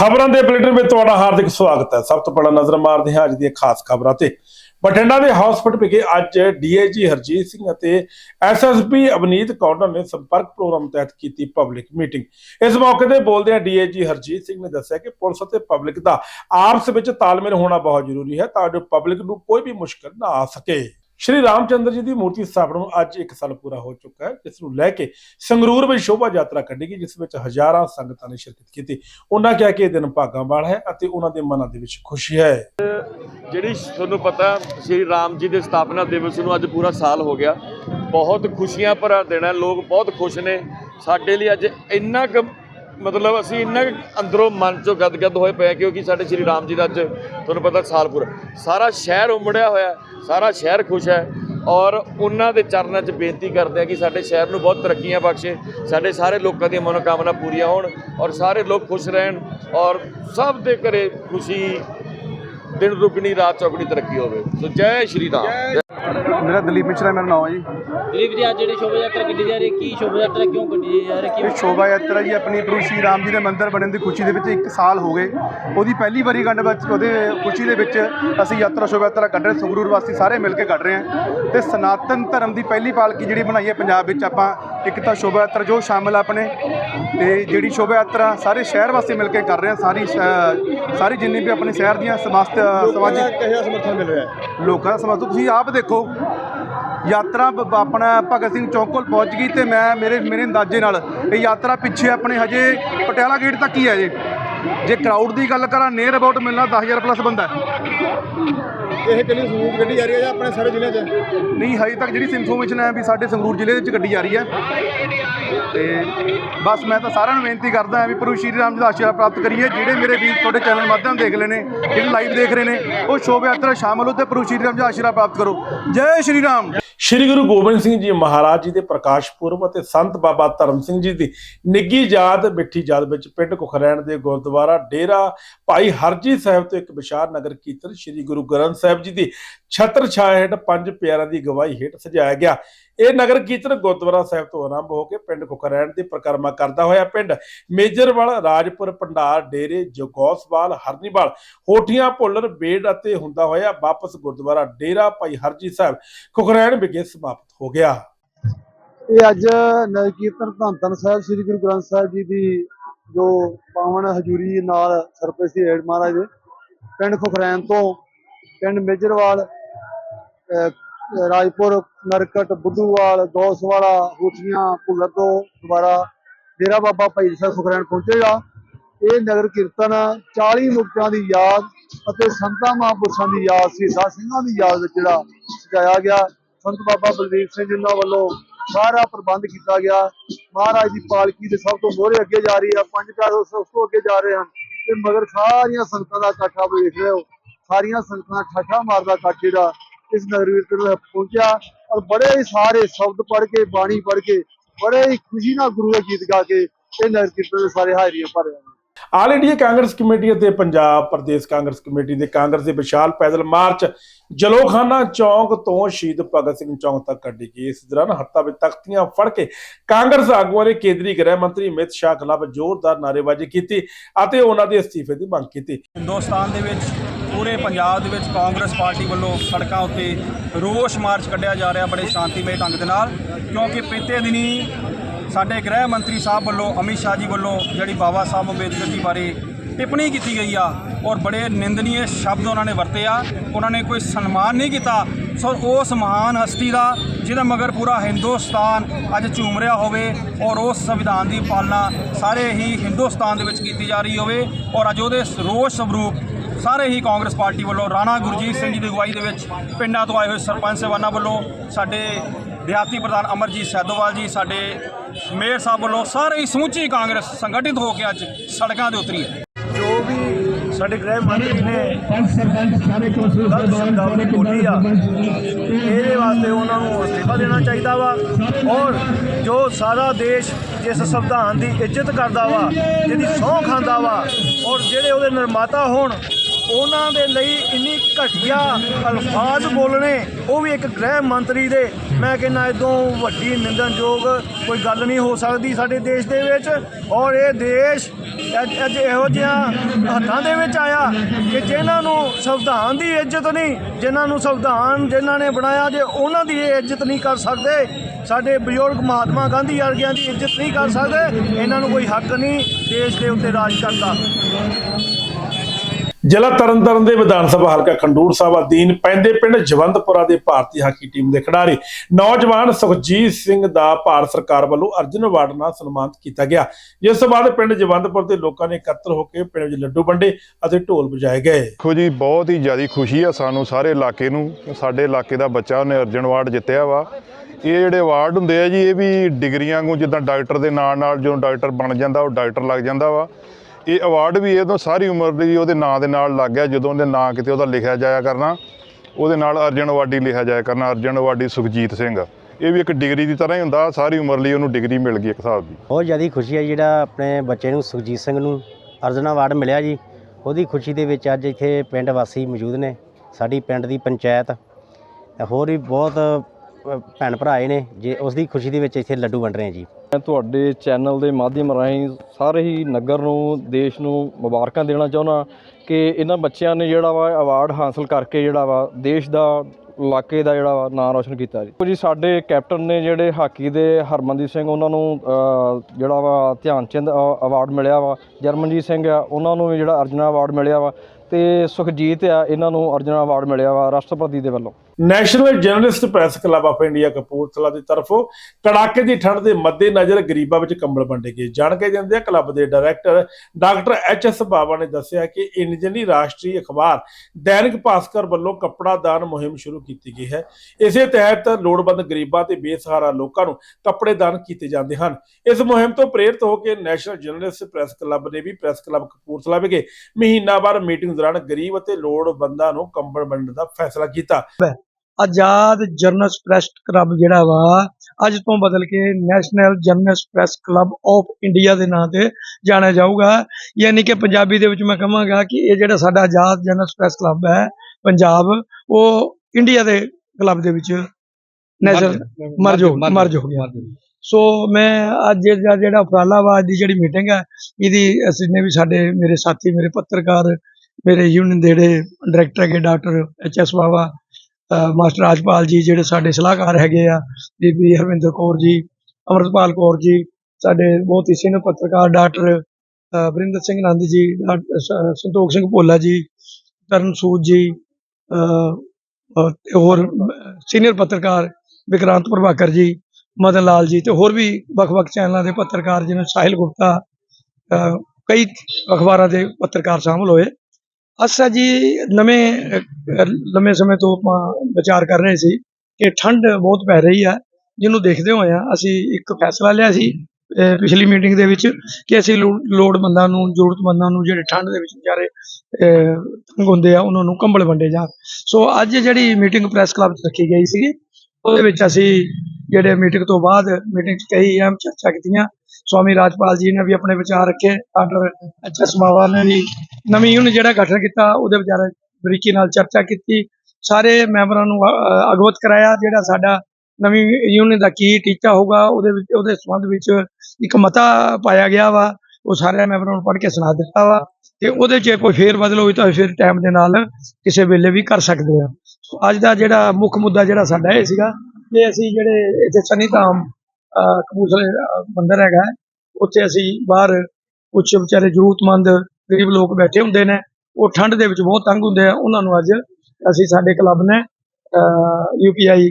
ਖਬਰਾਂ ਦੇ ਬੁਲੇਟਿਨ ਵਿੱਚ ਤੁਹਾਡਾ ਹਾਰਦਿਕ ਸਵਾਗਤ ਹੈ। ਸਭ ਤੋਂ ਪਹਿਲਾਂ ਨਜ਼ਰ ਮਾਰਦੇ ਹਾਂ ਅੱਜ ਦੀਆਂ ਖਾਸ ਖਬਰਾਂ ਤੇ। ਬਠਿੰਡਾ ਦੇ ਹਸਪਤਾਲ ਵਿਖੇ ਅੱਜ ਡੀਏਜੀ ਹਰਜੀਤ ਸਿੰਘ ਅਤੇ ਐਸਐਸਪੀ ਅਵਨੀਤ ਕੌਂਡਰ ਨੇ ਸੰਪਰਕ ਪ੍ਰੋਗਰਾਮ ਤਹਿਤ ਕੀਤੀ ਪਬਲਿਕ ਮੀਟਿੰਗ। ਇਸ ਮੌਕੇ ਤੇ ਬੋਲਦਿਆਂ ਡੀਏਜੀ ਹਰਜੀਤ ਸਿੰਘ ਨੇ ਦੱਸਿਆ ਕਿ ਪੁਲਿਸ ਅਤੇ ਪਬਲਿਕ ਦਾ ਆਪਸ ਵਿੱਚ ਤਾਲਮੇਲ ਹੋਣਾ ਬਹੁਤ ਜ਼ਰੂਰੀ ਹੈ ਤਾਂ ਜੋ ਪਬਲਿਕ ਨੂੰ ਕੋਈ ਵੀ ਮੁਸ਼ਕਲ ਨਾ ਆ ਸਕੇ। ਸ਼੍ਰੀ ਰਾਮਚੰਦਰ ਜੀ ਦੀ ਮੂਰਤੀ ਸਥਾਪਨਾ ਨੂੰ ਅੱਜ 1 ਸਾਲ ਪੂਰਾ ਹੋ ਚੁੱਕਾ ਹੈ, ਜਿਸ ਨੂੰ ਲੈ ਕੇ ਸੰਗਰੂਰ ਵਿੱਚ ਸ਼ੋਭਾ ਯਾਤਰਾ ਕੱਢੀ ਗਈ, ਜਿਸ ਵਿੱਚ ਹਜ਼ਾਰਾਂ ਸੰਗਤਾਂ ਨੇ ਸ਼ਿਰਕਤ ਕੀਤੀ। ਉਹਨਾਂ ਕਿਹਾ ਕਿ ਇਹ ਦਿਨ ਭਾਗਾਂ ਵਾਲਾ ਹੈ ਅਤੇ ਉਹਨਾਂ ਦੇ ਮਨਾਂ ਦੇ ਵਿੱਚ ਖੁਸ਼ੀ ਹੈ। ਜਿਹੜੀ ਤੁਹਾਨੂੰ ਪਤਾ, ਸ਼੍ਰੀ ਰਾਮ ਜੀ ਦੇ ਸਥਾਪਨਾ ਦਿਵਸ ਨੂੰ ਅੱਜ ਪੂਰਾ ਸਾਲ ਹੋ ਗਿਆ। ਬਹੁਤ ਖੁਸ਼ੀਆਂ ਭਰਾ ਦਿਨ ਹੈ, ਲੋਕ ਬਹੁਤ ਖੁਸ਼ ਨੇ। ਸਾਡੇ ਲਈ ਅੱਜ ਇੰਨਾ ਕੁ ਮਤਲਬ ਅਸੀਂ ਇੰਨਾ ਕੁ ਅੰਦਰੋਂ ਮਨ ਚੋਂ ਗਦਗਦ ਹੋਏ ਪਏ ਕਿਉਂਕਿ ਸਾਡੇ ਸ਼੍ਰੀ ਰਾਮ ਜੀ ਦਾ ਅੱਜ ਤੁਹਾਨੂੰ ਪਤਾ ਸਾਲ ਪੂਰਾ। ਸਾਰਾ ਸ਼ਹਿਰ ਉਮੜਿਆ ਹੋਇਆ ਸਾਰਾ ਸ਼ਹਿਰ ਖੁਸ਼ ਹੈ ਔਰ ਉਹਨਾਂ ਦੇ ਚਰਨਾਂ 'ਚ ਬੇਨਤੀ ਕਰਦੇ ਆ ਕਿ ਸਾਡੇ ਸ਼ਹਿਰ ਨੂੰ ਬਹੁਤ ਤਰੱਕੀਆਂ ਬਖਸ਼ੇ, ਸਾਡੇ ਸਾਰੇ ਲੋਕਾਂ ਦੀਆਂ ਮਨੋਕਾਮਨਾ ਪੂਰੀਆਂ ਹੋਣ ਔਰ ਸਾਰੇ ਲੋਕ ਖੁਸ਼ ਰਹਿਣ ਔਰ ਸਭ ਦੇ ਘਰੇ ਖੁਸ਼ੀ, ਦਿਨ ਰੁਕਣੀ, ਰਾਤ ਚੌਕਣੀ ਤਰੱਕੀ ਹੋਵੇ। ਸੋ ਜੈ ਸ਼੍ਰੀ ਰਾਮ। ਮੇਰਾ ਦਲੀਪ ਮਿਸ਼ਰਾ ਮੇਰਾ ਨਾਮ ਹੈ ਜੀ। ਦਿਲੀਪ ਜੀ ਅੱਜ ਜਿਹੜੀ ਸ਼ੋਭਾ ਯਾਤਰਾ ਕੱਢੀ ਜਾ ਰਹੀ ਹੈ ਕੀ ਸ਼ੋਭਾ ਯਾਤਰਾ ਕਿਉਂ ਕੱਢੀ ਜਾ ਰਹੀ ਹੈ? ਇਹ ਸ਼ੋਭਾ ਯਾਤਰਾ ਜੀ ਆਪਣੀ ਪ੍ਰਭੂ ਸ਼੍ਰੀ ਰਾਮ ਜੀ ਦੇ ਮੰਦਿਰ ਬਣਨ ਦੀ ਖੁਸ਼ੀ ਦੇ ਵਿੱਚ 1 ਸਾਲ ਹੋ ਗਏ। ਉਹਦੀ ਪਹਿਲੀ ਵਾਰੀ ਗੰਢ ਵਿੱਚ ਉਹਦੇ ਖੁਸ਼ੀ ਦੇ ਵਿੱਚ ਅਸੀਂ ਯਾਤਰਾ ਸ਼ੋਭਾ ਯਾਤਰਾ ਕੱਢ ਰਹੇ ਸੰਗਰੂਰ ਵਾਸੀ ਸਾਰੇ ਮਿਲ ਕੇ ਕੱਢ ਰਹੇ ਹਾਂ। ਤੇ ਸਨਾਤਨ ਧਰਮ ਦੀ ਪਹਿਲੀ ਪਾਲਕੀ ਜਿਹੜੀ ਬਣਾਈ ਹੈ ਪੰਜਾਬ ਵਿੱਚ ਆਪਾਂ ਇੱਕ ਤਾਂ ਸ਼ੋਭਾ ਯਾਤਰਾ ਜੋ ਸ਼ਾਮਲ ਆ ਆਪਣੇ ਤੇ ਜਿਹੜੀ ਸ਼ੋਭਾ ਯਾਤਰਾ ਸਾਰੇ ਸ਼ਹਿਰ ਵਾਸੀ ਮਿਲ ਕੇ ਕਰ ਰਹੇ ਹਾਂ ਸਾਰੀ ਸਾਰੀ ਜਿੰਨੀ ਵੀ ਆਪਣੇ ਸ਼ਹਿਰ ਦੀਆਂ ਸਮਾਜਿਕ ਸਮਾਜਿਕ ਕਿਹੜਾ ਸਮਰਥਨ ਮਿਲ ਰਿਹਾ ਲੋਕਾਂ ਦਾ ਸਮਰਥਨ ਤੁਸੀਂ ਆਪ ਦੇਖੋ ਯਾਤਰਾ ਆਪਣਾ ਭਗਤ ਸਿੰਘ ਚੌਕ ਕੋਲ ਪਹੁੰਚ ਗਈ ਤੇ ਮੈਂ ਮੇਰੇ ਮੇਰੇ ਅੰਦਾਜ਼ੇ ਨਾਲ ਇਹ ਯਾਤਰਾ ਪਿੱਛੇ ਆਪਣੇ ਹਜੇ ਪਟਿਆਲਾ ਗੇਟ ਤੱਕ ਹੀ ਹੈ ਜੇ। ਜੇ ਕਰਾਊਡ ਦੀ ਗੱਲ ਕਰਾਂ ਨੀਅਰ ਅਬਾਊਟ ਮਿਲਣਾ 10000 ਪਲੱਸ ਬੰਦਾ ਇਹ ਕਿੰਨੀ ਸਮੂਥ ਗੱਡੀ ਜਾ ਰਹੀ ਹੈ ਜਾਂ ਆਪਣੇ ਸਾਰੇ ਜ਼ਿਲ੍ਹੇ 'ਚ? ਨਹੀਂ ਹਜੇ ਤੱਕ ਜਿਹੜੀ ਇਨਫੋਰਮੇਸ਼ਨ ਹੈ ਵੀ ਸਾਡੇ ਸੰਗਰੂਰ ਜ਼ਿਲ੍ਹੇ ਵਿੱਚ ਗੱਡੀ ਜਾ ਰਹੀ ਹੈ। ਤੇ ਬਸ ਮੈਂ ਤਾਂ ਸਾਰਿਆਂ ਨੂੰ ਬੇਨਤੀ ਕਰਦਾ ਹਾਂ ਵੀ ਪ੍ਰਭੂ ਸ਼੍ਰੀ ਰਾਮ ਜੀ ਦਾ ਆਸ਼ੀਰਵਾਦ ਪ੍ਰਾਪਤ ਕਰੀਏ। ਜਿਹੜੇ ਮੇਰੇ ਵੀਰ ਤੁਹਾਡੇ ਚੈਨਲ ਮਾਧਿਅਮ ਦੇਖ ਰਹੇ ਨੇ ਜਿਹੜੇ ਲਾਈਵ ਦੇਖ ਰਹੇ ਨੇ ਉਹ ਸ਼ੋਭਾ ਯਾਤਰਾ ਸ਼ਾਮਲ ਹੋ ਤੇ ਪ੍ਰਭੂ ਸ਼੍ਰੀ ਰਾਮ ਜੀ ਦਾ ਆਸ਼ੀਰਵਾਦ ਪ੍ਰਾਪਤ ਕਰੋ। ਜੈ ਸ਼੍ਰੀ ਰਾਮ। ਸ਼੍ਰੀ ਗੁਰੂ ਗੋਬਿੰਦ ਸਿੰਘ ਜੀ ਮਹਾਰਾਜ ਜੀ ਦੇ ਪ੍ਰਕਾਸ਼ ਪੁਰਬ ਅਤੇ ਸੰਤ ਬਾਬਾ ਧਰਮ ਸਿੰਘ ਜੀ ਦੀ ਨਿੱਗੀ ਯਾਦ, ਮਿੱਠੀ ਯਾਦ ਵਿੱਚ ਪਿੰਡ ਕੁਖਰੈਣ ਦੇ ਗੁਰਦੁਆਰਾ ਡੇਰਾ ਭਾਈ ਹਰਜੀ ਸਾਹਿਬ ਤੋਂ ਇੱਕ ਵਿਸ਼ਾਲ ਨਗਰ ਕੀਰਤਨ ਸ਼੍ਰੀ ਗੁਰੂ ਗ੍ਰੰਥ ਸਾਹਿਬ ਜੀ ਦੀ ਛਤਰ ਛਾਇਆ ਹੇਠ ਪੰਜ ਪਿਆਰਿਆਂ ਦੀ ਗਵਾਹੀ ਹੇਠ ਸਜਾਇਆ ਗਿਆ। ਇਹ ਨਗਰ ਕੀਰਤਨ ਗੁਰਦੁਆਰਾ ਸਾਹਿਬ ਤੋਂ ਆਰੰਭ ਹੋ ਕੇ ਪਿੰਡ ਕੁਖਰੈਣ ਦੀ ਪ੍ਰਕਰਮਾ ਕਰਦਾ ਹੋਇਆ ਪਿੰਡ ਮੇਜਰਵਾਲ, ਰਾਜਪੁਰ, ਭੰਡਾਰ, ਡੇਰੇ, ਜਗੌਸਵਾਲ, ਹਰਨੀਵਾਲ, ਹੋਠੀਆਂ, ਭੁੱਲਰ, ਬੇੜ ਅਤੇ ਹੁੰਦਾ ਹੋਇਆ ਵਾਪਸ ਗੁਰਦੁਆਰਾ ਡੇਰਾ ਭਾਈ ਹਰਜੀ ਸਾਹਿਬ ਕੁਖਰੈਣ ਵਿਖੇ ਸਮਾਪਤ ਹੋ ਗਿਆ। ਇਹ ਅੱਜ ਨਗਰ ਕੀਰਤਨ ਧੰਨ ਧੰਨ ਸਾਹਿਬ, ਸ੍ਰੀ ਗੁਰੂ ਗ੍ਰੰਥ ਸਾਹਿਬ ਜੀ ਦੀ ਜੋ ਪਾਵਨ ਹਜ਼ੂਰੀ ਨਾਲ ਸਰਪ੍ਰਸਤੀ ਹੇਡ ਮਹਾਰਾਜ ਪਿੰਡ ਖੁਖਰੈਨ ਤੋਂ ਪਿੰਡ ਮੇਜਰਵਾਲ ਰਾਜਪੁਰ, ਨਰਕਟ, ਬੁੱਧੂਵਾਲ, ਗੌਸਵਾਲਾ, ਹੋਠੀਆਂ ਭੁੱਲਰ ਤੋਂ ਦੁਬਾਰਾ ਡੇਰਾ ਬਾਬਾ ਭਾਈ ਸਾਹਿਬ ਖੁਖਰੈਨ ਪਹੁੰਚੇਗਾ ਇਹ ਨਗਰ ਕੀਰਤਨ 40 ਮੁਕਤਾਂ ਦੀ ਯਾਦ ਅਤੇ ਸੰਤਾਂ ਮਹਾਂਪੁਰਸ਼ਾਂ ਦੀ ਯਾਦ ਸੀ ਸਿੰਘਾਂ ਦੀ ਯਾਦ ਵਿੱਚ ਜਿਹੜਾ ਸਜਾਇਆ ਗਿਆ। ਸੰਤ ਬਾਬਾ ਬਲਵੀਰ ਸਿੰਘ ਜੀ ਉਹਨਾਂ ਵੱਲੋਂ ਸਾਰਾ ਪ੍ਰਬੰਧ ਕੀਤਾ ਗਿਆ। ਮਹਾਰਾਜ ਦੀ ਪਾਲਕੀ ਦੇ ਸਭ ਤੋਂ ਮੋਹਰੇ ਅੱਗੇ ਜਾ ਰਹੀ ਹੈ ਪੰਜ ਪਿਆਰੇ ਉਸ ਤੋਂ ਅੱਗੇ ਜਾ ਰਹੇ ਹਨ। ਤੇ ਮਗਰ ਸਾਰੀਆਂ ਸੰਗਤਾਂ ਦਾ ਇਕੱਠਾ ਵੇਖ ਰਹੇ ਹੋ। ਸਾਰੀਆਂ ਸੰਗਤਾਂ ਠਾਠਾ ਮਾਰਦਾ ਇਕੱਠ ਜਿਹੜਾ ਇਸ ਨਗਰ ਕੀਰਤਨ ਵਿੱਚ ਪਹੁੰਚਿਆ ਔਰ ਬੜੇ ਹੀ ਸਾਰੇ ਸ਼ਬਦ ਪੜ੍ਹ ਕੇ ਬਾਣੀ ਪੜ੍ਹ ਕੇ ਬੜੇ ਹੀ ਖੁਸ਼ੀ ਨਾਲ ਗੁਰੂ ਦੇ ਗੀਤ ਗਾ ਕੇ ਇਹ ਨਗਰ ਕੀਰਤਨ ਦੇ ਸਾਰੇ ਹਾਜ਼ਰੀਆਂ ਭਰ ਰਹੇ ਹਨ ਆਲ ਇੰਡੀਆ ਕਾਂਗਰਸ ਕਮੇਟੀ ਅਤੇ ਪੰਜਾਬ ਪ੍ਰਦੇਸ਼ ਕਾਂਗਰਸ ਕਮੇਟੀ ਦੇ ਕਾਂਗਰਸ ਦੇ ਵਿਸ਼ਾਲ ਪੈਦਲ ਮਾਰਚ ਜਲੋਖਾਨਾ ਚੌਂਕ ਤੋਂ ਸ਼ਹੀਦ ਭਗਤ ਸਿੰਘ ਚੌਂਕ ਤੱਕ ਕੱਢੀ ਗਈ। ਇਸ ਦੌਰਾਨ ਹੱਥਾਂ ਵਿੱਚ ਤਖਤੀਆਂ ਫੜ ਕੇ ਕਾਂਗਰਸ ਆਗੂਆਂ ਨੇ ਕੇਂਦਰੀ ਗ੍ਰਹਿ ਮੰਤਰੀ ਅਮਿਤ ਸ਼ਾਹ ਖਿਲਾਫ ਜ਼ੋਰਦਾਰ ਨਾਅਰੇਬਾਜ਼ੀ ਕੀਤੀ ਅਤੇ ਉਹਨਾਂ ਦੇ ਅਸਤੀਫੇ ਦੀ ਮੰਗ ਕੀਤੀ। ਹਿੰਦੁਸਤਾਨ ਦੇ ਵਿੱਚ ਪੂਰੇ ਪੰਜਾਬ ਦੇ ਵਿੱਚ ਕਾਂਗਰਸ ਪਾਰਟੀ ਵੱਲੋਂ ਸੜਕਾਂ ਉੱਤੇ ਰੋਸ ਮਾਰਚ ਕੱਢਿਆ ਜਾ ਰਿਹਾ ਬੜੇ ਸ਼ਾਂਤੀਮਈ ਢੰਗ ਦੇ ਨਾਲ, ਕਿਉਂਕਿ ਬੀਤੇ ਦਿਨੀ ਸਾਡੇ ਗ੍ਰਹਿ ਮੰਤਰੀ ਸਾਹਿਬ ਵੱਲੋਂ, ਅਮਿਤ ਸ਼ਾਹ ਜੀ ਵੱਲੋਂ ਜਿਹੜੀ ਬਾਬਾ ਸਾਹਿਬ ਅੰਬੇਦਕਰ ਜੀ ਬਾਰੇ ਟਿੱਪਣੀ ਕੀਤੀ ਗਈ ਆ ਔਰ ਬੜੇ ਨਿੰਦਨੀय ਸ਼ਬਦ ਉਹਨਾਂ ਨੇ ਵਰਤੇ ਆ। ਉਹਨਾਂ ਨੇ ਕੋਈ ਸਨਮਾਨ ਨਹੀਂ ਕੀਤਾ। ਸੋ ਉਸ ਮਹਾਨ ਹਸਤੀ ਦਾ, ਜਿਹਦਾ ਮਗਰ ਪੂਰਾ ਹਿੰਦੁਸਤਾਨ ਅੱਜ ਝੂਮ ਰਿਹਾ ਹੋਵੇ ਔਰ ਉਸ ਸੰਵਿਧਾਨ ਦੀ ਪਾਲਣਾ ਸਾਰੇ ਹੀ ਹਿੰਦੁਸਤਾਨ ਦੇ ਵਿੱਚ ਕੀਤੀ ਜਾ ਰਹੀ ਹੋਵੇ ਔਰ ਅੱਜ ਉਹਦੇ ਰੋਸ ਸਵਰੂਪ ਸਾਰੇ ਹੀ ਕਾਂਗਰਸ ਪਾਰਟੀ ਵੱਲੋਂ ਰਾਣਾ ਗੁਰਜੀਤ ਸਿੰਘ ਜੀ ਦੀ ਅਗਵਾਈ ਦੇ ਵਿੱਚ ਪਿੰਡਾਂ ਤੋਂ ਆਏ ਹੋਏ ਸਰਪੰਚ ਸਾਹਿਬਾਨਾਂ ਵੱਲੋਂ ਸਾਡੇ ਦਿਹਾਤੀ ਪ੍ਰਧਾਨ ਅਮਰਜੀਤ ਸੈਦੋਵਾਲ ਜੀ ਸਾਡੇ ਮੇਅਰ ਸਾਹਿਬ ਵੱਲੋਂ ਸਾਰੇ ਹੀ ਸਮੁੱਚੀ ਕਾਂਗਰਸ ਸੰਗਠਿਤ ਹੋ ਕੇ ਅੱਜ ਸੜਕਾਂ ਤੇ ਉਤਰੀ ਹੈ। ਜੋ ਵੀ ਸਾਡੇ ਗ੍ਰਹਿ ਮੰਤਰੀ ਨੇ ਗਲਤ ਸ਼ਬਦਾਵਲੀ ਬੋਲੀ ਆ ਇਹਦੇ ਵਾਸਤੇ ਉਹਨਾਂ ਨੂੰ ਅਸਤੀਫਾ ਦੇਣਾ ਚਾਹੀਦਾ ਵਾ। ਔਰ ਜੋ ਸਾਰਾ ਦੇਸ਼ ਜਿਸ ਸੰਵਿਧਾਨ ਦੀ ਇੱਜ਼ਤ ਕਰਦਾ ਵਾ ਜਿਹਦੀ ਸਹੁੰ ਖਾਂਦਾ ਵਾ ਔਰ ਜਿਹੜੇ ਉਹਦੇ ਨਿਰਮਾਤਾ ਹੋਣ ਉਹਨਾਂ ਦੇ ਲਈ ਇੰਨੀ ਘਟੀਆ ਅਲਫਾਜ਼ ਬੋਲਣੇ, ਉਹ ਵੀ ਇੱਕ ਗ੍ਰਹਿ ਮੰਤਰੀ ਦੇ। ਮੈਂ ਕਹਿੰਦਾ, ਇਦੋਂ ਵੱਡੀ ਨਿੰਦਣਯੋਗ ਕੋਈ ਗੱਲ ਨਹੀਂ ਹੋ ਸਕਦੀ ਸਾਡੇ ਦੇਸ਼ ਦੇ ਵਿੱਚ। ਔਰ ਇਹ ਦੇਸ਼ ਅੱਜ ਇਹੋ ਜਿਹਾ ਹੱਥਾਂ ਦੇ ਵਿੱਚ ਆਇਆ ਕਿ ਜਿਨ੍ਹਾਂ ਨੂੰ ਸੰਵਿਧਾਨ ਦੀ ਇੱਜ਼ਤ ਨਹੀਂ, ਜਿਨ੍ਹਾਂ ਨੂੰ ਸੰਵਿਧਾਨ ਜਿਨ੍ਹਾਂ ਨੇ ਬਣਾਇਆ, ਜੇ ਉਹਨਾਂ ਦੀ ਇਹ ਇੱਜ਼ਤ ਨਹੀਂ ਕਰ ਸਕਦੇ, ਸਾਡੇ ਬਜ਼ੁਰਗ ਮਹਾਤਮਾ ਗਾਂਧੀ ਵਰਗਿਆਂ ਦੀ ਇੱਜ਼ਤ ਨਹੀਂ ਕਰ ਸਕਦੇ, ਇਹਨਾਂ ਨੂੰ ਕੋਈ ਹੱਕ ਨਹੀਂ ਦੇਸ਼ ਦੇ ਉੱਤੇ ਰਾਜ ਕਰਨ ਦਾ। ਜ਼ਿਲ੍ਹਾ ਤਰਨਤਾਰਨ ਦੇ ਵਿਧਾਨ ਸਭਾ ਹਲਕਾ ਖੰਡੂਰ ਸਾਹਿਬ ਅਧੀਨ ਪੈਂਦੇ ਪਿੰਡ ਜਵੰਦਪੁਰਾ ਦੇ ਭਾਰਤੀ ਹਾਕੀ ਟੀਮ ਦੇ ਖਿਡਾਰੀ ਨੌਜਵਾਨ ਸੁਖਜੀਤ ਸਿੰਘ ਦਾ ਭਾਰਤ ਸਰਕਾਰ ਵੱਲੋਂ ਅਰਜਨ ਅਵਾਰਡ ਨਾਲ ਸਨਮਾਨਿਤ ਕੀਤਾ ਗਿਆ। ਜਿਸ ਤੋਂ ਬਾਅਦ ਪਿੰਡ ਜਵੰਦਪੁਰ ਦੇ ਲੋਕਾਂ ਨੇ ਇਕੱਤਰ ਹੋ ਕੇ ਪਿੰਡ ਵਿੱਚ ਲੱਡੂ ਵੰਡੇ ਅਤੇ ਢੋਲ ਵਜਾਏ ਗਏ। ਦੇਖੋ ਜੀ, ਬਹੁਤ ਹੀ ਜ਼ਿਆਦਾ ਖੁਸ਼ੀ ਆ ਸਾਨੂੰ ਸਾਰੇ ਇਲਾਕੇ ਨੂੰ। ਸਾਡੇ ਇਲਾਕੇ ਦਾ ਬੱਚਾ ਉਹਨੇ ਅਰਜਨ ਅਵਾਰਡ ਜਿੱਤਿਆ ਵਾ। ਇਹ ਜਿਹੜੇ ਅਵਾਰਡ ਹੁੰਦੇ ਆ ਜੀ, ਇਹ ਵੀ ਡਿਗਰੀਆਂ ਵਾਂਗੂ ਜਿੱਦਾਂ ਡਾਕਟਰ ਦੇ ਨਾਲ ਨਾਲ ਜਦੋਂ ਡਾਕਟਰ ਬਣ ਜਾਂਦਾ, ਉਹ ਡਾਕਟਰ ਲੱਗ ਜਾਂਦਾ ਵਾ। ਇਹ ਅਵਾਰਡ ਵੀ ਇਹ ਤੋਂ ਸਾਰੀ ਉਮਰ ਲਈ ਉਹਦੇ ਨਾਂ ਦੇ ਨਾਲ ਲੱਗ ਗਿਆ, ਜਦੋਂ ਉਹਦੇ ਨਾਂ ਕਿਤੇ ਉਹਦਾ ਲਿਖਿਆ ਜਾਇਆ ਕਰਨਾ, ਉਹਦੇ ਨਾਲ ਅਰਜਨ ਅਵਾਰਡੀ ਲਿਖਿਆ ਜਾਇਆ ਕਰਨਾ, ਅਰਜਨ ਅਵਾਰਡੀ ਸੁਖਜੀਤ ਸਿੰਘ। ਇਹ ਵੀ ਇੱਕ ਡਿਗਰੀ ਦੀ ਤਰ੍ਹਾਂ ਹੀ ਹੁੰਦਾ, ਸਾਰੀ ਉਮਰ ਲਈ ਉਹਨੂੰ ਡਿਗਰੀ ਮਿਲ ਗਈ ਇੱਕ ਹਿਸਾਬ ਦੀ। ਬਹੁਤ ਜ਼ਿਆਦਾ ਖੁਸ਼ੀ ਹੈ ਜਿਹੜਾ ਆਪਣੇ ਬੱਚੇ ਨੂੰ ਸੁਖਜੀਤ ਸਿੰਘ ਨੂੰ ਅਰਜਨ ਅਵਾਰਡ ਮਿਲਿਆ ਜੀ। ਉਹਦੀ ਖੁਸ਼ੀ ਦੇ ਵਿੱਚ ਅੱਜ ਇੱਥੇ ਪਿੰਡ ਵਾਸੀ ਮੌਜੂਦ ਨੇ, ਸਾਡੀ ਪਿੰਡ ਦੀ ਪੰਚਾਇਤ। ਹੋਰ ਵੀ ਬਹੁਤ ਭੈਣ ਭਰਾ ਆਏ ਨੇ, ਜੇ ਉਸ ਦੀ ਖੁਸ਼ੀ ਦੇ ਵਿੱਚ ਇੱਥੇ ਲੱਡੂ ਵੰਡ ਰਹੇ ਹਾਂ ਜੀ। ਮੈਂ ਤੁਹਾਡੇ ਚੈਨਲ ਦੇ ਮਾਧਿਅਮ ਰਾਹੀਂ ਸਾਰੇ ਹੀ ਨਗਰ ਨੂੰ, ਦੇਸ਼ ਨੂੰ ਮੁਬਾਰਕਾਂ ਦੇਣਾ ਚਾਹੁੰਦਾ ਕਿ ਇਹਨਾਂ ਬੱਚਿਆਂ ਨੇ ਜਿਹੜਾ ਵਾ ਅਵਾਰਡ ਹਾਸਲ ਕਰਕੇ ਜਿਹੜਾ ਵਾ ਦੇਸ਼ ਦਾ, ਇਲਾਕੇ ਦਾ ਜਿਹੜਾ ਵਾ ਨਾਂ ਰੌਸ਼ਨ ਕੀਤਾ ਜੀ। ਜੀ, ਸਾਡੇ ਕੈਪਟਨ ਨੇ ਜਿਹੜੇ ਹਾਕੀ ਦੇ ਹਰਮਨਦੀਪ ਸਿੰਘ ਉਹਨਾਂ ਨੂੰ ਜਿਹੜਾ ਵਾ ਧਿਆਨ ਚੰਦ ਅਵਾਰਡ ਮਿਲਿਆ ਵਾ। ਜਰਮਨਜੀਤ ਸਿੰਘ ਆ, ਉਹਨਾਂ ਨੂੰ ਵੀ ਜਿਹੜਾ ਅਰਜਨਾ ਅਵਾਰਡ ਮਿਲਿਆ ਵਾ ਤੇ ਸੁਖਜੀਤ ਆ, ਇਹਨਾਂ ਨੂੰ ਅਰਜਨਾ ਅਵਾਰਡ ਮਿਲਿਆ ਵਾ ਰਾਸ਼ਟਰਪਤੀ ਦੇ ਵੱਲੋਂ। National Journalist Press Club of India Kapurthala ਦੀ ਤਰਫੋਂ ਕੜਾਕੇ ਦੀ ਠੰਡ ਦੇ ਮੱਦੇਨਜ਼ਰ ਗਰੀਬਾਂ ਵਿੱਚ ਕੰਬਲ ਵੰਡੇ ਗਏ। ਜਾਣਕਾਰੀ ਦਿੰਦੇ ਆ ਕਲੱਬ ਦੇ director doctor H S Bawa ਨੇ ਦੱਸਿਆ ਕਿ ਇੰਡੀਅਨ ਰਾਸ਼ਟਰੀ ਅਖਬਾਰ ਦੈਨਿਕ ਭਾਸਕਰ ਵੱਲੋਂ ਕੱਪੜਾ ਦਾਨ ਮੁਹਿੰਮ ਸ਼ੁਰੂ ਕੀਤੀ ਗਈ ਹੈ। ਇਸੇ ਤਹਿਤ ਲੋੜਵੰਦ ਗਰੀਬਾਂ ਤੇ ਬੇਸਹਾਰਾ ਲੋਕਾਂ ਨੂੰ ਕੱਪੜੇ ਦਾਨ ਕੀਤੇ ਜਾਂਦੇ ਹਨ। ਇਸ ਮੁਹਿੰਮ ਤੋਂ ਪ੍ਰੇਰਿਤ ਹੋ ਕੇ ਨੈਸ਼ਨਲ ਜਰਨਲਿਸਟ ਪ੍ਰੈਸ ਕਲੱਬ ਨੇ ਵੀ ਪ੍ਰੈਸ ਕਲੱਬ ਕਪੂਰਥਲਾ ਵਿਖੇ ਮਹੀਨਾਵਾਰ ਮੀਟਿੰਗ ਦੌਰਾਨ ਗਰੀਬ ਅਤੇ ਲੋੜਵੰਦਾਂ ਨੂੰ ਕੰਬਲ ਵੰਡਣ ਦਾ ਫੈਸਲਾ ਕੀਤਾ। ਆਜ਼ਾਦ ਜਰਨਲਸ ਪ੍ਰੈਸ ਕਲੱਬ ਜਿਹੜਾ ਵਾ, ਅੱਜ ਤੋਂ ਬਦਲ ਕੇ National Journalist Press Club of India ਦੇ ਨਾਂ ਤੇ ਜਾਣਿਆ ਜਾਊਗਾ। ਯਾਨੀ ਕਿ ਪੰਜਾਬੀ ਦੇ ਵਿੱਚ ਮੈਂ ਕਹਾਂਗਾ ਕਿ ਇਹ ਜਿਹੜਾ ਸਾਡਾ ਆਜ਼ਾਦ ਜਰਨਲਸ ਪ੍ਰੈਸ ਕਲੱਬ ਹੈ, ਪੰਜਾਬ, ਉਹ ਇੰਡੀਆ ਦੇ ਕਲੱਬ ਦੇ ਵਿੱਚ ਨੈਸ਼ਨਲ ਮਰਜ ਹੋ ਮਰਜ ਹੋ ਗਿਆ। ਸੋ ਮੈਂ ਅੱਜ ਦਾ ਜਿਹੜਾ ਉਪਰਾਲਾ ਵਾ, ਅੱਜ ਦੀ ਜਿਹੜੀ ਮੀਟਿੰਗ ਹੈ, ਇਹਦੀ ਅਸੀਂ ਨੇ ਵੀ ਸਾਡੇ ਮੇਰੇ ਸਾਥੀ, ਮੇਰੇ ਪੱਤਰਕਾਰ, ਮੇਰੇ ਯੂਨੀਅਨ ਦੇ ਜਿਹੜੇ ਡਾਇਰੈਕਟਰ ਹੈਗੇ, doctor H S Bawa master Rajpal ji ਜਿਹੜੇ ਸਾਡੇ ਸਲਾਹਕਾਰ ਹੈਗੇ ਆ ਬੀਬੀ ਹਰਵਿੰਦਰ ਕੌਰ ਜੀ ਅਮਰਤਪਾਲ ਕੌਰ ਜੀ ਸਾਡੇ ਬਹੁਤ ਹੀ ਸੀਨੀਅਰ ਪੱਤਰਕਾਰ ਡਾਕਟਰ ਅਹ ਵਰਿੰਦਰ ਸਿੰਘ ਨੰਦ ਜੀ ਡਾਕਟਰ ਸ- ਸੰਤੋਖ ਸਿੰਘ ਭੋਲਾ ਜੀ ਤਰਨ ਸੂਦ ਜੀ ਅਹ, ਹੋਰ ਸੀਨੀਅਰ ਪੱਤਰਕਾਰ ਵਿਕਰਾਂਤ ਪ੍ਰਭਾਕਰ ਜੀ ਮਦਨ ਲਾਲ ਜੀ ਤੇ ਹੋਰ ਵੀ ਵੱਖ-ਵੱਖ ਚੈਨਲਾਂ ਦੇ ਪੱਤਰਕਾਰ ਜਿਵੇਂ ਸਾਹਿਲ ਗੁਪਤਾ ਕਈ ਅਖਬਾਰਾਂ ਦੇ ਪੱਤਰਕਾਰ ਸ਼ਾਮਲ ਹੋਏ। ਅਸਾ ਜੀ ਨਵੇਂ ਲੰਮੇ ਸਮੇਂ ਤੋਂ ਆਪਾਂ ਵਿਚਾਰ ਕਰ ਰਹੇ ਸੀ ਕਿ ਠੰਡ ਬਹੁਤ ਪੈ ਰਹੀ ਹੈ ਜਿਹਨੂੰ ਦੇਖਦੇ ਹੋਏ ਆ ਅਸੀਂ ਇੱਕ ਫੈਸਲਾ ਲਿਆ ਸੀ ਪਿਛਲੀ ਮੀਟਿੰਗ ਦੇ ਵਿੱਚ ਕਿ ਅਸੀਂ ਲੋੜ- ਲੋੜਵੰਦਾਂ ਨੂੰ, ਜ਼ਰੂਰਤਮੰਦਾਂ ਨੂੰ ਜਿਹੜੇ ਠੰਡ ਦੇ ਵਿੱਚ ਵਿਚਾਰੇ ਤੰਗ ਹੁੰਦੇ ਆ, ਉਹਨਾਂ ਨੂੰ ਕੰਬਲ ਵੰਡੇ ਜਾਣ। ਸੋ ਅੱਜ ਜਿਹੜੀ ਮੀਟਿੰਗ ਪ੍ਰੈਸ ਕਲੱਬ 'ਚ ਰੱਖੀ ਗਈ ਸੀਗੀ, ਉਹਦੇ ਵਿੱਚ ਅਸੀਂ ਜਿਹੜੇ ਮੀਟਿੰਗ ਤੋਂ ਬਾਅਦ ਮੀਟਿੰਗ 'ਚ ਕਈ ਅਹਿਮ ਚਰਚਾ ਕੀਤੀਆਂ ਸਵਾਮੀ ਰਾਜਪਾਲ ਜੀ ਨੇ ਵੀ ਆਪਣੇ ਵਿਚਾਰ ਰੱਖੇ ਡਾਕਟਰ ਐਚ ਐਸ ਮਾਵਾ ਨੇ ਵੀ ਨਵੀਂ ਯੂਨਿਟ ਜਿਹੜਾ ਗਠਨ ਕੀਤਾ ਉਹਦੇ ਵਿਚਾਰੇ ਬਰੀਕੀ ਨਾਲ ਚਰਚਾ ਕੀਤੀ ਸਾਰੇ ਮੈਂਬਰਾਂ ਨੂੰ ਅ, ਕਰਾਇਆ ਜਿਹੜਾ ਸਾਡਾ ਨਵੀਂ ਯੂਨਿਟ ਦਾ ਕੀ ਟੀਚਾ ਹੋਊਗਾ ਉਹਦੇ ਵਿੱਚ ਉਹਦੇ ਸੰਬੰਧ ਵਿੱਚ ਇੱਕ ਮਤਾ ਪਾਇਆ ਗਿਆ ਵਾ ਉਹ ਸਾਰੇ ਮੈਂਬਰਾਂ ਨੂੰ ਪੜ੍ਹ ਕੇ ਸੁਣਾ ਦਿੱਤਾ ਵਾ ਤੇ ਉਹਦੇ 'ਚ ਕੋਈ ਫੇਰ ਬਦਲ ਹੋਈ ਤਾਂ ਫਿਰ ਟਾਈਮ ਦੇ ਨਾਲ ਕਿਸੇ ਵੇਲੇ ਵੀ ਕਰ ਸਕਦੇ ਆ। ਅੱਜ ਦਾ ਜਿਹੜਾ ਮੁੱਖ ਮੁੱਦਾ ਜਿਹੜਾ ਸਾਡਾ ਇਹ ਸੀਗਾ ਕਿ ਅਸੀਂ ਜਿਹੜੇ ਇੱਥੇ ਸਨੀਧਾਮ ਅ, ਕਪੂਰਥਲੇ ਮੰਦਰ ਹੈਗਾ ਹੈ, ਉੱਥੇ ਅਸੀਂ ਬਾਹਰ ਕੁਝ ਵਿਚਾਰੇ ਜ਼ਰੂਰਤਮੰਦ ਗਰੀਬ ਲੋਕ ਬੈਠੇ ਹੁੰਦੇ ਨੇ। ਉਹ ਠੰਡ ਦੇ ਵਿੱਚ ਬਹੁਤ ਤੰਗ ਹੁੰਦੇ ਆ। ਉਹਨਾਂ ਨੂੰ ਅੱਜ ਅਸੀਂ ਸਾਡੇ ਕਲੱਬ ਨੇ ਯੂਪੀਆਈ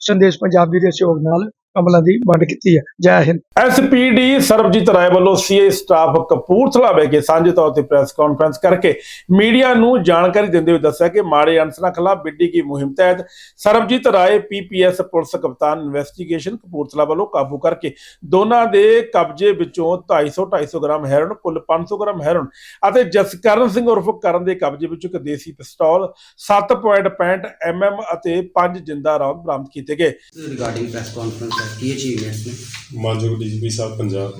ਸੰਦੇਸ਼ ਪੰਜਾਬੀ ਦੇ ਸਹਿਯੋਗ ਨਾਲ ਕੰਬਲਾਂ ਦੀ ਵੰਡ ਕੀਤੀ ਹੈ। ਜੈ ਹਿੰਦ। ਐਸਪੀਡੀ ਸਰਬਜੀਤ ਰਾਏ ਵੱਲੋਂ ਸੀਏ ਸਟਾਫ ਕਪੂਰਥਲਾ ਵਿਖੇ ਸਾਂਝੇ ਤੌਰ ਤੇ ਪ੍ਰੈਸ ਕਾਨਫਰੰਸ ਕਰਕੇ ਮੀਡੀਆ ਨੂੰ ਜਾਣਕਾਰੀ ਦਿੰਦੇ ਹੋਏ ਦੱਸਿਆ ਕਿ ਮਾੜੇ ਅਨਸਰਾਂ ਖਿਲਾਫ ਵਿੱਢੀ ਗਈ ਮੁਹਿੰਮ ਤਹਿਤ ਸਰਬਜੀਤ ਰਾਏ ਪੀਪੀਐਸ ਪੁਲਿਸ ਕਪਤਾਨ ਇਨਵੈਸਟੀਗੇਸ਼ਨ ਕਪੂਰਥਲਾ ਵੱਲੋਂ ਕਾਬੂ ਕਰਕੇ ਦੋਨਾਂ ਦੇ ਕਬਜ਼ੇ ਵਿੱਚੋਂ 250 250 ਗ੍ਰਾਮ ਹੈਰੋਨ ਕੁੱਲ 500 ਗ੍ਰਾਮ ਹੈਰੋਨ ਅਤੇ ਜਸਕਰਨ ਸਿੰਘ ਉਰਫ ਕਰਨ ਦੇ ਕਬਜ਼ੇ ਵਿੱਚੋਂ ਇੱਕ ਦੇਸੀ ਪਿਸਤੌਲ 7.65 ਐਮਐਮ ਅਤੇ 5 ਜਿੰਦਾ ਰੌਂਦ ਬਰਾਮਦ ਕੀਤੇ ਗਏ। ਰਿਗਾਰਡਿੰਗ ਪ੍ਰੈਸ ਕਾਨਫਰੰਸ ਹੈ ਕੀ ਅਚੀਵਮੈਂਟਸ ਨੇ ਮਾਨਯੋਗ ਡੀਜੀਪੀ ਸਾਹਿਬ ਪੰਜਾਬ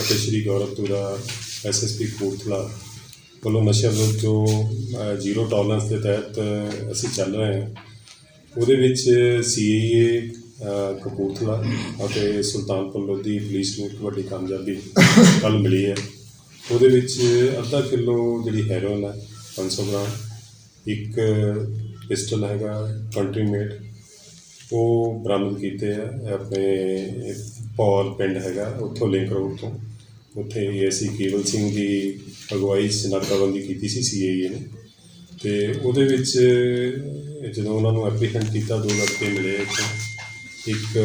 ਅਤੇ ਸ਼੍ਰੀ ਗੌਰਵ ਤੁਰਾ ਐਸਐਸਪੀ ਕਪੂਰਥਲਾ ਵੱਲੋਂ ਨਸ਼ਾ ਵਿਰੁੱਧ ਜੋ ਅ, ਜ਼ੀਰੋ ਟੋਲਰੈਂਸ ਦੇ ਤਹਿਤ ਅਸੀਂ ਚੱਲ ਰਹੇ ਹਾਂ ਉਹਦੇ ਵਿੱਚ ਸੀਏਏ ਕਪੂਰਥਲਾ ਅਤੇ ਸੁਲਤਾਨਪੁਰ ਲੋਧੀ ਪੁਲਿਸ ਨੂੰ ਇੱਕ ਵੱਡੀ ਕਾਮਯਾਬੀ ਕੱਲ ਮਿਲੀ ਹੈ। ਉਹਦੇ ਵਿੱਚ ਅੱਧਾ ਕਿਲੋ ਜਿਹੜੀ ਹੈਰੋਇਨ ਹੈ 500 ਗ੍ਰਾਮ ਇੱਕ ਪਿਸਟਲ ਹੈਗਾ ਕੰਟਰੀ ਮੇਡ ਉਹ ਬਰਾਮਦ ਕੀਤੇ ਆ ਆਪਣੇ ਪੌਲ ਪਿੰਡ ਹੈਗਾ, ਉੱਥੋਂ ਲਿੰਕ ਰੋਡ ਤੋਂ ਉੱਥੇ ਏਐਸਸੀ ਕੇਵਲ ਸਿੰਘ ਦੀ ਅਗਵਾਈ ਨਾਕਾਬੰਦੀ ਕੀਤੀ ਸੀ ਸੀਏਏ ਨੇ। ਤੇ ਉਹਦੇ ਵਿੱਚ ਜਦੋਂ ਉਹਨਾਂ ਨੂੰ ਐਪਲੀਕੈਂਟ ਕੀਤਾ, ਦੋ ਲੜਕੇ ਮਿਲੇ ਇੱਕ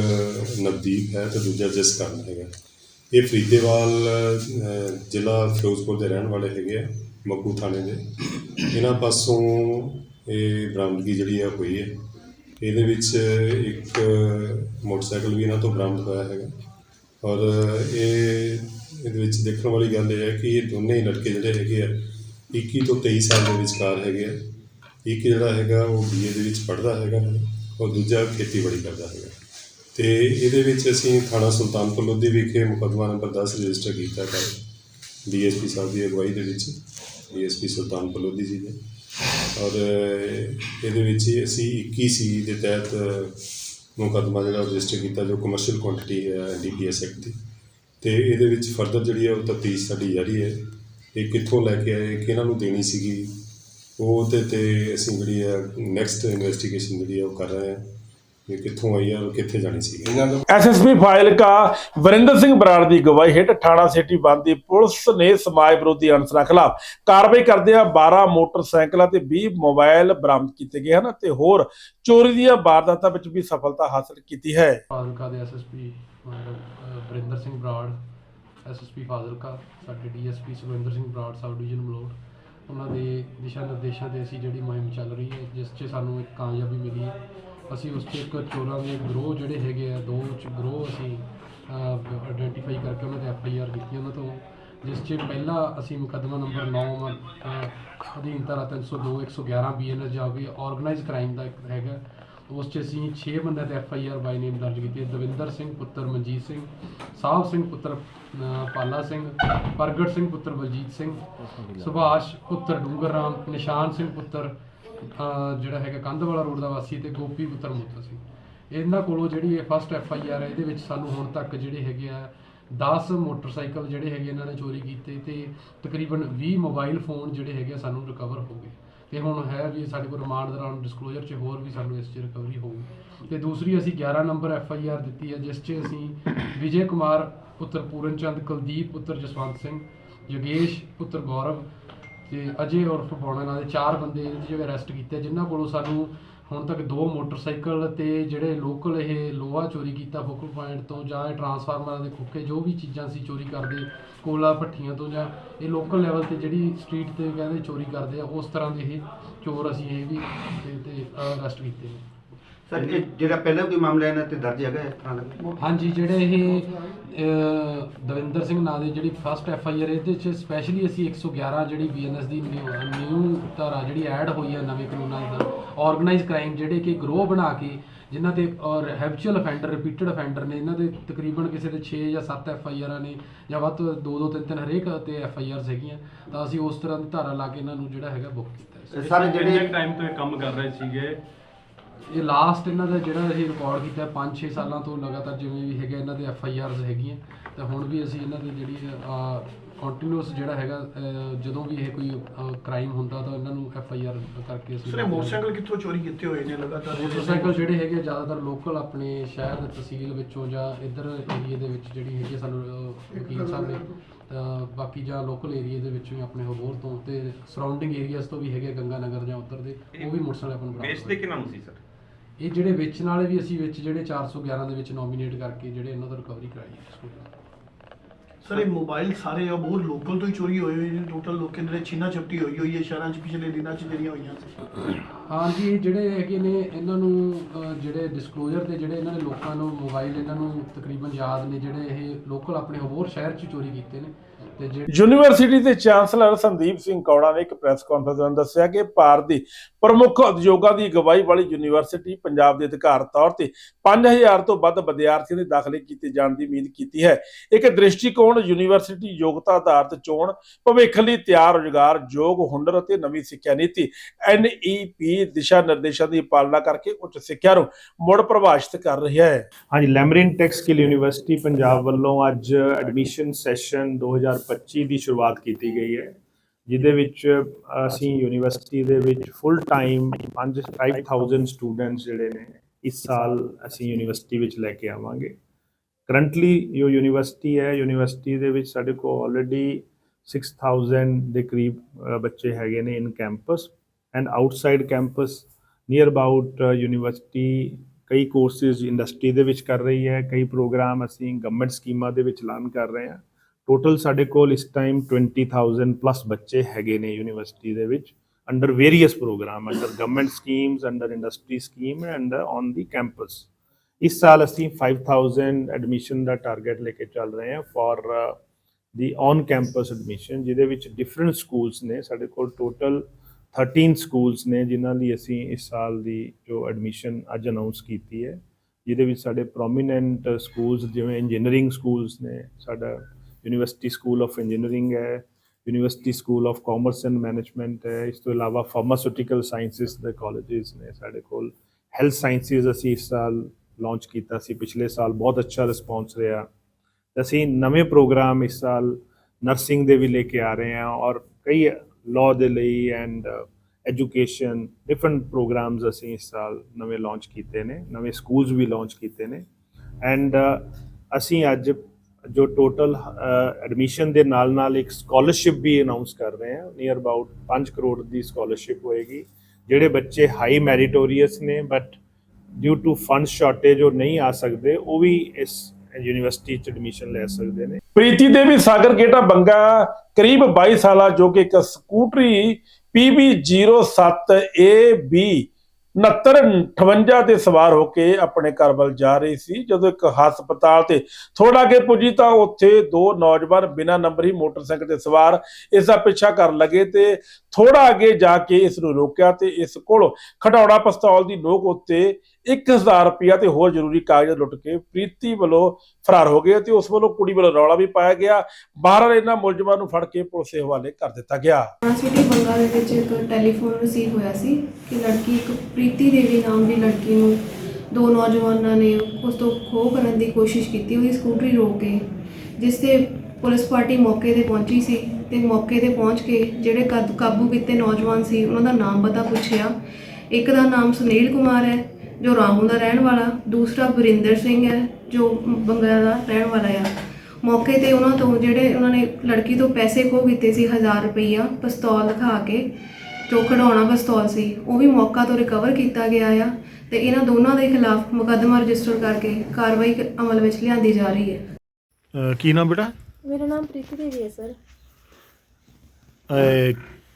ਨਵਦੀਪ ਹੈ ਤੇ ਦੂਜਾ ਜਸਕਰਨ ਹੈਗਾ। ਇਹ ਫਰੀਦੇਵਾਲ ਜ਼ਿਲ੍ਹਾ ਫਿਰੋਜ਼ਪੁਰ ਦੇ ਰਹਿਣ ਵਾਲੇ ਹੈਗੇ ਆ, ਮੱਕੂ ਥਾਣੇ ਦੇ। ਇਹਨਾਂ ਪਾਸੋਂ ਇਹ ਬਰਾਮਦਗੀ ਜਿਹੜੀ ਆ ਹੋਈ ਹੈ। ਇਹਦੇ ਵਿੱਚ ਇੱਕ ਮੋਟਰਸਾਈਕਲ ਵੀ ਇਹਨਾਂ ਤੋਂ ਬਰਾਮਦ ਹੋਇਆ ਹੈਗਾ। ਔਰ ਇਹ, ਇਹਦੇ ਵਿੱਚ ਦੇਖਣ ਵਾਲੀ ਗੱਲ ਇਹ ਹੈ ਕਿ ਇਹ ਦੋਨੇ ਹੀ ਲੜਕੇ ਜਿਹੜੇ ਹੈਗੇ ਆ 21 ਤੋਂ 23 ਸਾਲ ਦੇ ਵਿਚਕਾਰ ਹੈਗੇ ਆ। ਇੱਕ ਜਿਹੜਾ ਹੈਗਾ ਉਹ ਬੀਏ ਦੇ ਵਿੱਚ ਪੜ੍ਹਦਾ ਹੈਗਾ ਔਰ ਦੂਜਾ ਖੇਤੀਬਾੜੀ ਕਰਦਾ ਹੈਗਾ। ਤੇ ਇਹਦੇ ਵਿੱਚ ਅਸੀਂ ਥਾਣਾ ਸੁਲਤਾਨਪੁਰ ਲੋਧੀ ਵਿਖੇ ਮੁਕੱਦਮਾ ਨੰਬਰ 10 ਰਜਿਸਟਰ ਕੀਤਾ ਕੱਲ੍ਹ ਡੀਐਸਪੀ ਸਾਹਿਬ ਦੀ ਅਗਵਾਈ ਦੇ ਵਿੱਚ ਡੀਐਸਪੀ ਸੁਲਤਾਨਪੁਰ ਲੋਧੀ ਜੀ ਦੇ ਔਰ ਇਹਦੇ ਵਿੱਚ ਅਸੀਂ 21 ਸੀ ਦੇ ਤਹਿਤ ਮੁਕੱਦਮਾ ਜਿਹੜਾ ਰਜਿਸਟਰ ਕੀਤਾ ਜੋ ਕਮਰਸ਼ੀਅਲ ਕੁਆਂਟੀਟੀ ਹੈ ਐਨਡੀਪੀਐਸ ਐਕਟ ਦੀ। ਤੇ ਇਹਦੇ ਵਿੱਚ ਫਰਦਰ ਜਿਹੜੀ ਹੈ ਉਹ ਤਫਤੀਸ਼ ਸਾਡੀ ਜਾਰੀ ਹੈ। ਇਹ ਕਿੱਥੋਂ ਲੈ ਕੇ ਆਏ, ਕਿਹਨਾਂ ਨੂੰ ਦੇਣੀ ਸੀਗੀ, ਉਹ ਤੇ ਤੇ ਅਸੀਂ ਜਿਹੜੀ ਹੈ ਨੈਕਸਟ ਇਨਵੈਸਟੀਗੇਸ਼ਨ ਜਿਹੜੀ ਹੈ ਉਹ ਕਰ ਰਹੇ ਹਾਂ। ਇਹ ਕਿੱਥੋਂ ਆਈ ਹੈ ਔਰ ਕਿੱਥੇ ਜਾਣੀ ਸੀਗੀ ਐਸਐਸਪੀ ਫਾਜ਼ਿਲਕਾ ਵਰਿੰਦਰ ਸਿੰਘ ਬਰਾੜ ਦੀ ਗਵਾਹੀ ਹੇਠ ਠਾਣਾ ਸਿਟੀ ਬੰਦ ਦੀ ਪੁਲਿਸ ਨੇ ਸਮਾਜ ਵਿਰੋਧੀ ਅਨਸਰਾਂ ਖਿਲਾਫ ਕਾਰਵਾਈ ਕਰਦਿਆਂ 12 ਮੋਟਰਸਾਈਕਲਾਂ ਤੇ 20 ਮੋਬਾਈਲ ਬਰਾਮਦ ਕੀਤੇ ਗਏ ਹਨ ਤੇ ਹੋਰ ਚੋਰੀ ਦੀਆਂ ਵਾਰਦਾਤਾਂ ਵਿੱਚ ਵੀ ਸਫਲਤਾ ਹਾਸਲ ਕੀਤੀ ਹੈ। ਫਾਜ਼ਿਲਕਾ ਦੇ ਐਸਐਸਪੀ ਵਰਿੰਦਰ ਸਿੰਘ ਬਰਾੜ ਐਸਐਸਪੀ ਫਾਜ਼ਿਲਕਾ ਸਾਡੇ DSP Sukhwinder Singh Brar sub division Malout ਉਹਨਾਂ ਦੇ ਦਿਸ਼ਾ ਨਿਰਦੇਸ਼ਾਂ ਤੇ ਅਸੀਂ ਜਿਹੜੀ ਮੁਹਿੰਮ ਚੱਲ ਰਹੀ ਹੈ ਜਿਸ 'ਚ ਸਾਨੂੰ ਇੱਕ ਕਾਮਯਾਬੀ ਮਿਲੀ ਹੈ। ਅਸੀਂ ਉਸ 'ਚ ਇੱਕ ਚੋਰਾਂ ਦੇ ਗਰੋਹ ਜਿਹੜੇ ਹੈਗੇ ਆ ਦੋ ਚ ਗਰੋਹ ਅਸੀਂ ਆਇਡੈਂਟੀਫਾਈ ਕਰਕੇ ਉਹਨਾਂ ਤੇ ਐਫਆਈਆਰ ਕੀਤੀ ਉਹਨਾਂ ਤੋਂ ਜਿਸ 'ਚ ਪਹਿਲਾ ਅਸੀਂ ਮੁਕੱਦਮਾ ਨੰਬਰ 9 ਅਧੀਨ ਧਾਰਾ 302 111 ਬੀਐਨਐਸ ਜਾ ਕੇ ਆਰਗੇਨਾਈਜ਼ ਕ੍ਰਾਈਮ ਦਾ ਇੱਕ ਹੈਗਾ ਉਸ 'ਚ ਅਸੀਂ 6 ਬੰਦਿਆਂ ਤੇ ਐਫਆਈਆਰ ਬਾਈ ਨੇਮ ਦਰਜ ਕੀਤੀ ਹੈ ਦਵਿੰਦਰ ਸਿੰਘ ਪੁੱਤਰ ਮਨਜੀਤ ਸਿੰਘ ਸਾਹਿਬ ਸਿੰਘ ਪੁੱਤਰ ਪਾਲਾ ਸਿੰਘ ਪ੍ਰਗਟ ਸਿੰਘ ਪੁੱਤਰ ਬਲਜੀਤ ਸਿੰਘ ਸੁਭਾਸ਼ ਪੁੱਤਰ ਡੂੰਗਰ ਰਾਮ ਨਿਸ਼ਾਨ ਸਿੰਘ ਪੁੱਤਰ ਅ, ਜਿਹੜਾ ਹੈਗਾ ਕੰਧਵਾਲਾ ਰੋਡ ਦਾ ਵਾਸੀ ਤੇ ਗੋਪੀ ਪੁੱਤਰ ਮੋਤਾ ਸਿੰਘ ਇਹਨਾਂ ਕੋਲੋਂ ਜਿਹੜੀ ਇਹ ਫਸਟ ਐਫ ਆਈ ਆਰ ਹੈ ਇਹਦੇ ਵਿੱਚ ਸਾਨੂੰ ਹੁਣ ਤੱਕ ਜਿਹੜੇ ਹੈਗੇ ਆ 10 ਮੋਟਰਸਾਈਕਲ ਜਿਹੜੇ ਹੈਗੇ ਇਹਨਾਂ ਨੇ ਚੋਰੀ ਕੀਤੇ ਤੇ ਤਕਰੀਬਨ 20 ਮੋਬਾਈਲ ਫੋਨ ਜਿਹੜੇ ਹੈਗੇ ਆ ਸਾਨੂੰ ਰਿਕਵਰ ਹੋ ਗਏ। ਤੇ ਹੁਣ ਹੈ ਵੀ ਸਾਡੇ ਕੋਲ ਰਿਮਾਂਡ ਦੌਰਾਨ ਡਿਸਕਲੋਜ਼ਰ 'ਚ ਹੋਰ ਵੀ ਸਾਨੂੰ ਇਸ 'ਚ ਰਿਕਵਰੀ ਹੋਊਗੀ। ਤੇ ਦੂਸਰੀ ਅਸੀਂ 11 ਨੰਬਰ ਐਫ ਆਈ ਆਰ ਦਿੱਤੀ ਹੈ ਜਿਸ 'ਚ ਅਸੀਂ ਵਿਜੇ ਕੁਮਾਰ ਪੁੱਤਰ ਪੂਰਨ ਚੰਦ ਕੁਲਦੀਪ ਪੁੱਤਰ ਜਸਵੰਤ ਸਿੰਘ ਯੋਗੇਸ਼ ਪੁੱਤਰ ਗੌਰਵ ਤੇ ਅਜੇ ਉਰਫ ਪੌਣਾ ਨਾਲ ਦੇ ਚਾਰ ਬੰਦੇ ਇਹਦੇ ਜਿਹੜੇ ਅਰੈਸਟ ਕੀਤੇ, ਜਿਨ੍ਹਾਂ ਕੋਲੋਂ ਸਾਨੂੰ ਹੁਣ ਤੱਕ ਦੋ ਮੋਟਰਸਾਈਕਲ ਤੇ ਜਿਹੜੇ ਲੋਕਲ ਇਹ ਲੋਹਾ ਚੋਰੀ ਕੀਤਾ ਫੋਕਲ ਪੁਆਇੰਟ ਤੋਂ ਜਾਂ ਇਹ ਟਰਾਂਸਫਾਰਮਰਾਂ ਦੇ ਖੋਖੇ, ਜੋ ਵੀ ਚੀਜ਼ਾਂ ਸੀ ਚੋਰੀ ਕਰਦੇ, ਕੋਲਾ, ਭੱਠੀਆਂ ਤੋਂ ਜਾਂ ਇਹ ਲੋਕਲ ਲੈਵਲ ਤੇ ਜਿਹੜੀ ਸਟਰੀਟ ਤੇ ਕਹਿੰਦੇ ਚੋਰੀ ਕਰਦੇ ਆ, ਉਸ ਤਰ੍ਹਾਂ ਦੇ ਇਹ ਚੋਰ ਅਸੀਂ ਇਹ ਵੀ ਤੇ ਤੇ ਅਰੈਸਟ ਕੀਤੇ ਨੇ। ਸਰ ਇਹ ਜਿਹੜਾ ਪਹਿਲਾਂ ਕੋਈ ਮਾਮਲਾ ਇਹਨਾਂ ਤੇ ਦਰਜ ਹੈਗਾ ਇਸ ਤਰ੍ਹਾਂ ਦਾ ਹਾਂਜੀ ਜਿਹੜੇ ਇਹ ਅਹ, ਦਵਿੰਦਰ ਸਿੰਘ ਨਾਂ ਦੇ ਜਿਹੜੀ ਫਸਟ ਐਫ ਆਈ ਆਰ ਇਹਦੇ ਚ ਸਪੈਸ਼ਲੀ ਅਸੀਂ 111 ਜਿਹੜੀ ਬੀਐਨਐਸ ਦੀ ਨਿਊ ਧਾਰਾ ਜਿਹੜੀ ਐਡ ਹੋਈ ਹੈ ਨਵੇਂ ਕਾਨੂੰਨਾਂ ਦੇ ਆਰਗੇਨਾਈਜ਼ ਕ੍ਰਾਈਮ ਜਿਹੜੇ ਕਿ ਗਰੋਹ ਬਣਾ ਕੇ ਜਿਨ੍ਹਾਂ ਤੇ ਔਰ ਹੈਬਚੁਅਲ ਅਫੈਂਡਰ ਰਿਪੀਟਡ ਅਫੈਂਡਰ ਨੇ ਇਹਨਾਂ ਦੇ ਤਕਰੀਬਨ ਕਿਸੇ ਦੇ 6 ਜਾਂ 7 ਐਫ ਆਈ ਆਰਾਂ ਨੇ ਜਾਂ ਵੱਧ ਤੋਂ 2 2 3 3 ਹਰੇਕ ਤੇ ਐਫ ਆਈ ਆਰਸ ਹੈਗੀਆਂ ਤਾਂ ਅਸੀਂ ਉਸ ਤਰ੍ਹਾਂ ਦੀ ਧਾਰਾ ਲਾ ਕੇ ਇਹਨਾਂ ਨੂੰ ਜਿਹੜਾ ਹੈਗਾ ਬੁੱਕ ਕੀਤਾ। ਹੈ ਸਰ ਜਿਹੜੇ ਟਾਈਮ ਤੋਂ ਇਹ ਕੰਮ ਕਰ ਰਹੇ ਸੀਗੇ ਇਹ ਲਾਸਟ ਇਹਨਾਂ ਦਾ ਜਿਹੜਾ ਅਸੀਂ ਰਿਕਾਰਡ ਕੀਤਾ 5-6 ਸਾਲਾਂ ਤੋਂ ਲਗਾਤਾਰ ਜਿਵੇਂ ਵੀ ਹੈਗਾ ਇਹਨਾਂ ਦੇ ਐਫ ਆਈ ਆਰਸ ਹੈਗੀਆਂ ਤੇ ਹੁਣ ਵੀ ਅਸੀਂ ਇਹਨਾਂ ਦੀ ਜਿਹੜੀ ਕੰਟੀਨਿਊਸ ਜਿਹੜਾ ਹੈਗਾ ਜਦੋਂ ਵੀ ਇਹ ਕੋਈ ਕ੍ਰਾਈਮ ਹੁੰਦਾ ਤਾਂ ਇਹਨਾਂ ਨੂੰ ਐਫ ਆਈ ਆਰ ਕਰਕੇ ਅਸੀਂ ਸਰ ਮੋਟਰਸਾਈਕਲ ਕਿੱਥੋਂ ਚੋਰੀ ਕੀਤੇ ਹੋਏ ਨੇ ਲਗਾਤਾਰ? ਮੋਟਰਸਾਈਕਲ ਜਿਹੜੇ ਹੈਗੇ ਜ਼ਿਆਦਾਤਰ ਲੋਕਲ ਆਪਣੇ ਸ਼ਹਿਰ ਦੇ ਤਹਿਸੀਲ ਵਿੱਚੋਂ ਜਾਂ ਇੱਧਰ ਏਰੀਆ ਦੇ ਵਿੱਚ ਜਿਹੜੀ ਹੈਗੀ ਸਾਨੂੰ ਵਕੀਲ ਸਾਹਿਬ ਨੇ ਤਾਂ ਬਾਕੀ ਜਾਂ ਲੋਕਲ ਏਰੀਆ ਦੇ ਵਿੱਚੋਂ ਹੀ ਆਪਣੇ ਹੋਰ ਤੋਂ ਤੇ ਸਰਾਊਂਡਿੰਗ ਏਰੀਆਜ਼ ਤੋਂ ਵੀ ਹੈਗੇ ਗੰਗਾ ਨਗਰ ਜਾਂ ਉੱਧਰ ਦੇ ਉਹ ਵੀ ਮੋਟਰਸਾਈਕਲ ਆਪਾਂ ਨੂੰ ਵੇਚਦੇ ਕਿ ਨਾਮ ਸੀ ਸਰ? ਇਹ ਜਿਹੜੇ ਵੇਚਣ ਵਾਲੇ ਵੀ ਅਸੀਂ ਵਿੱਚ ਜਿਹੜੇ 411 ਦੇ ਵਿੱਚ ਨੋਮੀਨੇਟ ਕਰਕੇ ਜਿਹੜੇ ਇਹਨਾਂ ਤੋਂ ਰਿਕਵਰੀ ਕਰਾਈ ਹੈ ਸਰ ਇਹ ਮੋਬਾਈਲ ਸਾਰੇ ਆ ਬਹੁਤ ਲੋਕਲ ਤੋਂ ਹੀ ਚੋਰੀ ਹੋਏ ਹੋਏ ਨੇ। ਟੋਟਲ ਲੋਕਾਂ ਦੇ ਛੀਨਾ ਛਪਟੀ ਹੋਈ ਹੋਈ ਹੈ ਸ਼ਹਿਰਾਂ 'ਚ ਪਿਛਲੇ ਦਿਨਾਂ 'ਚ ਜਿਹੜੀਆਂ ਹੋਈਆਂ ਸੀ ਹਾਂਜੀ ਇਹ ਜਿਹੜੇ ਹੈਗੇ ਨੇ ਇਹਨਾਂ ਨੂੰ ਜਿਹੜੇ ਡਿਸਕਲੋਜ਼ਰ ਤੇ ਜਿਹੜੇ ਇਹਨਾਂ ਨੇ ਲੋਕਾਂ ਨੂੰ ਮੋਬਾਈਲ ਇਹਨਾਂ ਨੂੰ ਤਕਰੀਬਨ ਯਾਦ ਨੇ ਜਿਹੜੇ ਇਹ ਲੋਕਲ ਆਪਣੇ ਹੋਰ ਸ਼ਹਿਰ 'ਚ ਚੋਰੀ ਕੀਤੇ ਨੇ। ਯੂਨੀਵਰਸਿਟੀ ਦੇ ਚਾਂਸਲਰ ਸੰਦੀਪ ਸਿੰਘ ਕੌੜਾ ਨੇ ਇੱਕ ਪ੍ਰੈਸ ਕਾਨਫਰੰਸ ਦੌਰਾਨ ਦੱਸਿਆ ਕਿ ਭਾਰਤ ਦੀ ਪ੍ਰਮੁੱਖ ਉਦਯੋਗਾਂ ਦੀ ਅਗਵਾਈ ਵਾਲੀ ਯੂਨੀਵਰਸਿਟੀ ਪੰਜਾਬ ਦੇ ਅਧਿਕਾਰਤ ਤੌਰ ਤੇ 5000 ਤੋਂ ਵੱਧ ਵਿਦਿਆਰਥੀਆਂ ਦੇ ਦਾਖਲੇ ਕੀਤੇ ਜਾਣ ਦੀ ਉਮੀਦ ਕੀਤੀ ਹੈ। ਇੱਕ ਦ੍ਰਿਸ਼ਟੀਕੋਣ ਯੂਨੀਵਰਸਿਟੀ ਯੋਗਤਾ ਆਧਾਰਿਤ ਚੋਣ, ਭਵਿੱਖ ਲਈ ਤਿਆਰ ਰੁਜ਼ਗਾਰ, ਯੋਗ ਹੁਨਰ ਅਤੇ ਨਵੀਂ ਸਿੱਖਿਆ ਨੀਤੀ ਐਨਈਪੀ ਦਿਸ਼ਾ ਨਿਰਦੇਸ਼ਾਂ ਦੀ ਪਾਲਣਾ ਕਰਕੇ ਉੱਚ ਸਿੱਖਿਆ ਨੂੰ ਮੁੜ ਪ੍ਰਭਾਸ਼ਿਤ ਕਰ ਰਹੀ ਹੈ। ਹਾਂਜੀ ਲੈਮਰਿਨ ਟੈਕ ਯੂਨੀਵਰਸਿਟੀ ਪੰਜਾਬ ਵੱਲੋਂ ਅੱਜ ਐਡਮਿਸ਼ਨ ਸੈਸ਼ਨ 2025 ਦੀ ਸ਼ੁਰੂਆਤ ਕੀਤੀ ਗਈ ਹੈ, ਜਿਹਦੇ ਵਿੱਚ ਅਸੀਂ ਯੂਨੀਵਰਸਿਟੀ ਦੇ ਵਿੱਚ ਫੁੱਲ ਟਾਈਮ 5000 ਸਟੂਡੈਂਟਸ ਜਿਹੜੇ ਨੇ, ਇਸ ਸਾਲ ਅਸੀਂ ਯੂਨੀਵਰਸਿਟੀ ਵਿੱਚ ਲੈ ਕੇ ਆਵਾਂਗੇ। ਕਰੰਟਲੀ ਜੋ ਯੂਨੀਵਰਸਿਟੀ ਹੈ, ਯੂਨੀਵਰਸਿਟੀ ਦੇ ਵਿੱਚ ਸਾਡੇ ਕੋਲ ਆਲਰੇਡੀ 6000 ਦੇ ਕਰੀਬ ਬੱਚੇ ਹੈਗੇ ਨੇ in campus and outside campus near about university ਕਈ ਕੋਰਸਿਸ ਇੰਡਸਟਰੀ ਦੇ ਵਿੱਚ ਕਰ ਰਹੀ ਹੈ, ਕਈ ਪ੍ਰੋਗਰਾਮ ਅਸੀਂ ਗਵਰਨਮੈਂਟ ਸਕੀਮਾਂ ਦੇ ਵਿੱਚ ਐਲਾਨ ਕਰ ਰਹੇ ਹਾਂ। ਟੋਟਲ ਸਾਡੇ ਕੋਲ ਇਸ ਟਾਈਮ 20000 ਪਲੱਸ ਬੱਚੇ ਹੈਗੇ ਨੇ ਯੂਨੀਵਰਸਿਟੀ ਦੇ ਵਿੱਚ under various program under government schemes under industry scheme and on the campus ਇਸ ਸਾਲ ਅਸੀਂ 5000 ਐਡਮਿਸ਼ਨ ਦਾ ਟਾਰਗੇਟ ਲੈ ਕੇ ਚੱਲ ਰਹੇ ਹਾਂ for the on campus admission ਜਿਹਦੇ ਵਿੱਚ ਡਿਫਰੈਂਟ ਸਕੂਲਸ ਨੇ, ਸਾਡੇ ਕੋਲ ਟੋਟਲ 13 ਸਕੂਲਸ ਨੇ, ਜਿਨ੍ਹਾਂ ਲਈ ਅਸੀਂ ਇਸ ਸਾਲ ਦੀ ਜੋ ਐਡਮਿਸ਼ਨ ਅੱਜ ਅਨਾਉਂਸ ਕੀਤੀ ਹੈ। ਜਿਹਦੇ ਵਿੱਚ ਸਾਡੇ ਪ੍ਰੋਮੀਨੈਂਟ ਸਕੂਲਸ ਜਿਵੇਂ ਇੰਜੀਨੀਅਰਿੰਗ ਸਕੂਲਸ ਨੇ, ਸਾਡਾ ਯੂਨੀਵਰਸਿਟੀ ਸਕੂਲ ਆਫ ਇੰਜੀਨੀਅਰਿੰਗ ਹੈ university school of commerce and management ਹੈ ਇਸ ਤੋਂ ਇਲਾਵਾ ਫਾਰਮਾਸਿਊਟੀਕਲ ਸਾਇੰਸਿਸ ਦੇ ਕਾਲਜਸ ਨੇ ਸਾਡੇ ਕੋਲ ਹੈਲਥ ਸਾਇੰਸਿਸ ਅਸੀਂ ਇਸ ਸਾਲ ਲਾਂਚ ਕੀਤਾ ਸੀ ਪਿਛਲੇ ਸਾਲ ਬਹੁਤ ਅੱਛਾ ਰਿਸਪੌਂਸ ਰਿਹਾ ਅਸੀਂ ਨਵੇਂ ਪ੍ਰੋਗਰਾਮ ਇਸ ਸਾਲ ਨਰਸਿੰਗ ਦੇ ਵੀ ਲੈ ਕੇ ਆ ਰਹੇ ਹਾਂ ਔਰ ਕਈ ਲਾਅ ਦੇ ਲਈ ਐਂਡ ਐਜੂਕੇਸ਼ਨ ਡਿਫਰੈਂਟ ਪ੍ਰੋਗਰਾਮਸ ਅਸੀਂ ਇਸ ਸਾਲ ਨਵੇਂ ਲਾਂਚ ਕੀਤੇ ਨੇ ਨਵੇਂ ਸਕੂਲਸ ਵੀ ਲਾਂਚ ਕੀਤੇ ਨੇ ਐਂਡ ਅਸੀਂ ਅੱਜ ਜੋ ਟੋਟਲ ਐਡਮਿਸ਼ਨ ਦੇ ਨਾਲ ਨਾਲ ਇੱਕ ਸਕਾਲਰਸ਼ਿਪ ਵੀ ਅਨਾਉਂਸ ਕਰ ਰਹੇ ਹਾਂ। ਨੀਅਰ ਅਬਾਊਟ 5 ਕਰੋੜ ਦੀ ਸਕਾਲਰਸ਼ਿਪ ਹੋਏਗੀ। ਜਿਹੜੇ ਬੱਚੇ ਹਾਈ ਮੈਰੀਟੋਰੀਅਸ ਨੇ but due to fund shortage ਉਹ ਨਹੀਂ ਆ ਸਕਦੇ, ਉਹ ਵੀ ਇਸ ਯੂਨੀਵਰਸਿਟੀ ਚ ਐਡਮਿਸ਼ਨ ਲੈ ਸਕਦੇ ਨੇ। ਪ੍ਰੀਤੀ ਦੇਵੀ ਸਾਗਰ ਗੇਟਾ ਬੰਗਾ ਕਰੀਬ 22 ਸਾਲਾ, ਜੋ ਕਿ ਇੱਕ ਸਕੂਟਰੀ PB07AB 6958 ਤੇ ਸਵਾਰ ਹੋ ਕੇ ਆਪਣੇ ਘਰ ਵੱਲ ਜਾ ਰਹੀ ਸੀ। ਜਦੋਂ ਇੱਕ ਹਸਪਤਾਲ ਤੇ ਥੋੜਾ ਅੱਗੇ ਪੁੱਜੀ ਤਾਂ ਉੱਥੇ ਦੋ ਨੌਜਵਾਨ ਬਿਨਾਂ ਨੰਬਰ ਹੀ ਮੋਟਰਸਾਈਕਲ ਤੇ ਸਵਾਰ ਇਸ ਦਾ ਪਿੱਛਾ ਕਰਨ ਲੱਗੇ ਤੇ ਥੋੜਾ ਅੱਗੇ ਜਾ ਕੇ ਇਸ ਨੂੰ ਰੋਕਿਆ ਤੇ ਇਸ ਕੋਲ ਖਟੌੜਾ ਪਿਸਤੌਲ ਦੀ ਨੋਕ ਉੱਤੇ 1000 ਰੁਪਇਆ ਤੇ ਹੋਰ ਜ਼ਰੂਰੀ ਕਾਗਜ਼ ਲੁੱਟ ਕੇ ਪ੍ਰੀਤੀ ਵੱਲੋਂ ਫਰਾਰ ਹੋ ਗਏ ਤੇ ਉਸ ਵੱਲੋਂ ਕੁੜੀ ਵੱਲੋਂ ਰੌਲਾ ਵੀ ਪਾਇਆ ਗਿਆ। ਬਾਹਰ ਇਹਨਾਂ ਮੁਲਜ਼ਮਾਂ ਨੂੰ ਫੜ ਕੇ ਪੁਲਿਸ ਦੇ ਹਵਾਲੇ ਕਰ ਦਿੱਤਾ ਗਿਆ। ਸਿਟੀ ਬੰਗਾ ਦੇ ਵਿੱਚ ਇੱਕ ਟੈਲੀਫੋਨ ਰਿਸੀਵ ਹੋਇਆ ਸੀ ਕਿ ਲੜਕੀ, ਇੱਕ ਪ੍ਰੀਤੀ ਦੇਵੀ ਨਾਮ ਦੀ ਲੜਕੀ ਨੂੰ ਦੋ ਨੌਜਵਾਨਾਂ ਨੇ ਉਸ ਤੋਂ ਖੋਹ ਕਰਨ ਦੀ ਕੋਸ਼ਿਸ਼ ਕੀਤੀ। ਉਹਦੀ ਸਕੂਟਰੀ ਰੋਕ ਕੇ ਜਿਸ ਤੇ ਪੁਲਿਸ ਪਾਰਟੀ ਮੌਕੇ ਤੇ ਪਹੁੰਚੀ ਸੀ ਤੇ ਮੌਕੇ ਤੇ ਪਹੁੰਚ ਕੇ ਜਿਹੜੇ ਕਦ- ਕਾਬੂ ਕੀਤੇ ਨੌਜਵਾਨ ਸੀ, ਉਹਨਾਂ ਦਾ ਨਾਮ ਪਤਾ ਪੁੱਛਿਆ। ਇੱਕ ਦਾ ਨਾਮ ਸੁਨੀਲ ਕੁਮਾਰ ਹੈ ਜੋ ਰਾਹੋਂ ਦਾ ਰਹਿਣ ਵਾਲਾ ਦੂਸਰਾ ਵਰਿੰਦਰ ਸਿੰਘ ਹੈ ਜੋ ਬੰਗਾ ਦਾ ਰਹਿਣ ਵਾਲਾ ਆ। ਮੌਕੇ ਤੇ ਉਹਨਾਂ ਤੋਂ ਜਿਹੜੇ ਉਹਨਾਂ ਨੇ ਲੜਕੀ ਤੋਂ ਪੈਸੇ ਖੋਹ ਕੀਤੇ ਸੀ 1000 ਰੁਪਈਆ ਪਿਸਤੌਲ ਦਿਖਾ ਕੇ ਜੋ ਖਿਡੌਣਾ ਪਿਸਤੌਲ ਸੀ ਉਹ ਵੀ ਮੌਕਾ ਤੋਂ ਰਿਕਵਰ ਕੀਤਾ ਗਿਆ ਆ ਤੇ ਇਹਨਾਂ ਦੋਨਾਂ ਦੇ ਖਿਲਾਫ ਮੁਕੱਦਮਾ ਰਜਿਸਟਰ ਕਰਕੇ ਕਾਰਵਾਈ ਅਮਲ ਵਿੱਚ ਲਿਆਂਦੀ ਜਾ ਰਹੀ ਹੈ। ਕੀ ਨਾਮ ਬੇਟਾ? ਮੇਰਾ ਨਾਮ ਪ੍ਰੀਤੀ ਦੇਵੀ ਹੈ ਸਰ।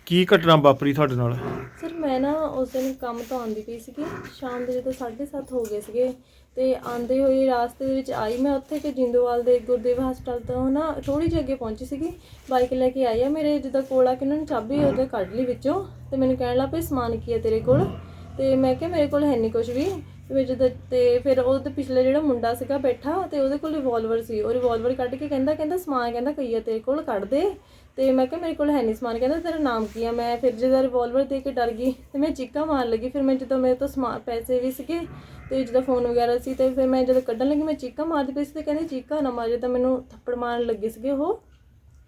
ਕੀ ਘਟਨਾ ਵਾਪਰੀ ਤੁਹਾਡੇ ਨਾਲ? ਸਰ, ਮੈਂ ਨਾ ਉਸ ਦਿਨ ਕੰਮ ਤੋਂ ਆਉਂਦੀ ਪਈ ਸੀਗੀ। ਸ਼ਾਮ ਦੇ ਜਦੋਂ 7:30 ਹੋ ਗਏ ਸੀਗੇ ਤੇ ਆਂਦੇ ਹੋਏ ਰਾਸਤੇ ਦੇ ਵਿੱਚ ਆਈ ਮੈਂ ਉੱਥੇ ਕਿ ਜਿੰਦੋਵਾਲ ਦੇ ਗੁਰਦੇਵ ਹਸਪਤਾਲ ਤੋਂ ਨਾ ਥੋੜੀ ਜਿਹੀ ਅੱਗੇ ਪਹੁੰਚੀ ਸੀਗੀ। ਬਾਈਕ ਲੈ ਕੇ ਆਈ ਆ ਮੇਰੇ, ਜਿੱਦਾਂ ਕੋਲ ਆ ਕਿ ਉਹਨਾਂ ਨੇ ਚਾਬੀ ਉਹਦੇ ਕੱਢ ਲਈ ਵਿੱਚੋਂ ਤੇ ਮੈਨੂੰ ਕਹਿਣ ਲੱਗ ਪਏ, ਸਮਾਨ ਕੀ ਹੈ ਤੇਰੇ ਕੋਲ? ਤੇ ਮੈਂ ਕਿਹਾ, ਮੇਰੇ ਕੋਲ ਹੈ ਨਹੀਂ ਕੁਝ ਵੀ। ਤੇ ਵਿੱਚ ਤੇ- ਤੇ ਫਿਰ ਉਹਦੇ ਪਿਛਲੇ ਜਿਹੜਾ ਮੁੰਡਾ ਸੀਗਾ ਬੈਠਾ ਤੇ ਉਹਦੇ ਕੋਲ ਰਿਵਾਲਵਰ ਸੀ। ਉਹ ਰਿਵਾਲਵਰ ਕੱਢ ਕੇ ਕਹਿੰਦਾ ਕਹਿੰਦਾ ਸਮਾਨ ਕਹਿੰਦਾ ਕਈ ਆ ਤੇਰੇ ਕੋਲ ਕੱਢ ਦੇ। ਤੇ ਮੈਂ ਕਿਹਾ ਮੇਰੇ ਕੋਲ ਹੈ ਨਹੀਂ ਸਮਾਨ। ਕਹਿੰਦਾ ਤੇਰਾ ਨਾਮ ਕੀ ਆ? ਮੈਂ ਫਿਰ ਜਦੋਂ ਰਿਵਾਲਵਰ ਦੇ ਕੇ ਡਰ ਗਈ ਤੇ ਮੈਂ ਚੀਕਾਂ ਮਾਰਨ ਲੱਗੀ। ਫਿਰ ਮੈਂ ਜਦੋਂ ਮੇਰੇ ਤੋਂ ਸਮਾਨ ਪੈਸੇ ਵੀ ਸੀਗੇ ਤੇ ਜਦੋਂ ਫੋਨ ਵਗੈਰਾ ਸੀ ਤੇ ਫਿਰ ਮੈਂ ਜਦੋਂ ਕੱਢਣ ਲੱਗੀ, ਮੈਂ ਚੀਕਾਂ ਮਾਰਦੀ ਪਈ ਸੀ ਤੇ ਕਹਿੰਦੇ, ਚੀਕਾਂ ਨਾ ਮਾਰੇ। ਤਾਂ ਮੈਨੂੰ ਥੱਪੜ ਮਾਰਨ ਲੱਗੇ ਸੀਗੇ ਉਹ,